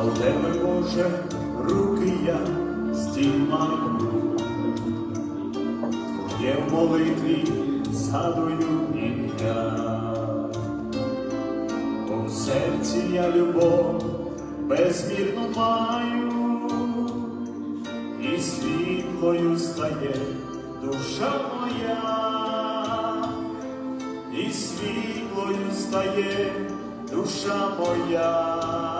До тебе, Боже, руки я здіймаю, Твоє в молитві згадую ім'я. Бо в серці я любов безмірну маю, і світлою стає душа моя, і світлою стає душа моя.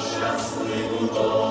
щасливу долю.